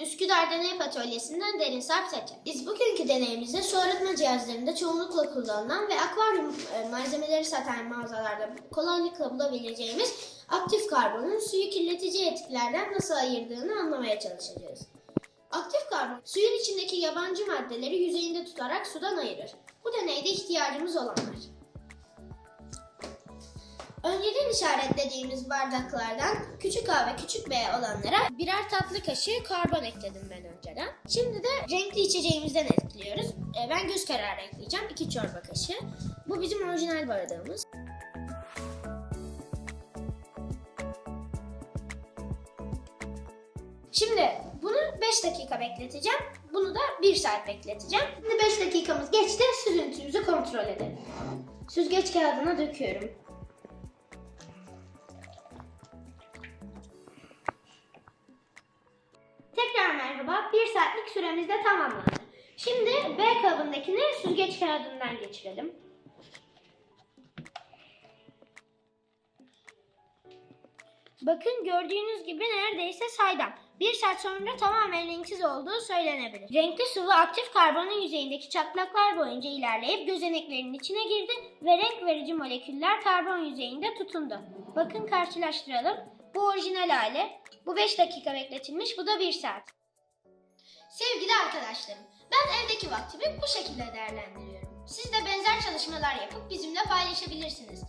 Üsküdar Deney Atölyesi'nden Derin Sarp Seçer. Biz bugünkü deneyimizde su arıtma cihazlarında çoğunlukla kullanılan ve akvaryum e, malzemeleri satan mağazalarda kolaylıkla bulabileceğimiz aktif karbonun suyu kirletici etkilerden nasıl ayırdığını anlamaya çalışacağız. Aktif karbon, suyun içindeki yabancı maddeleri yüzeyinde tutarak sudan ayırır. Bu deneyde ihtiyacımız olanlar. Önceden işaretlediğimiz bardaklardan küçük A ve küçük B olanlara birer tatlı kaşığı karbon ekledim ben önceden. Şimdi de renkli içeceğimizden ekliyoruz. Ee, Ben göz kararı ekleyeceğim. 2 çorba kaşığı. Bu bizim orijinal bardağımız. Şimdi bunu 5 dakika bekleteceğim. Bunu da 1 saat bekleteceğim. Şimdi 5 dakikamız geçti. Süzüntümüzü kontrol edelim. Süzgeç kağıdına döküyorum. Merhaba. 1 saatlik süremiz de tamamlandı. Şimdi B kabındakini süzgeç kağıdından geçirelim. Bakın gördüğünüz gibi neredeyse saydam. Bir saat sonra tamamen renksiz olduğu söylenebilir. Renkli sıvı aktif karbonun yüzeyindeki çatlaklar boyunca ilerleyip gözeneklerin içine girdi ve renk verici moleküller karbon yüzeyinde tutundu. Bakın karşılaştıralım. Bu orijinal hali. Bu 5 dakika bekletilmiş, bu da 1 saat. Sevgili arkadaşlarım, ben evdeki vaktimi bu şekilde değerlendiriyorum. Siz de benzer çalışmalar yapıp bizimle paylaşabilirsiniz.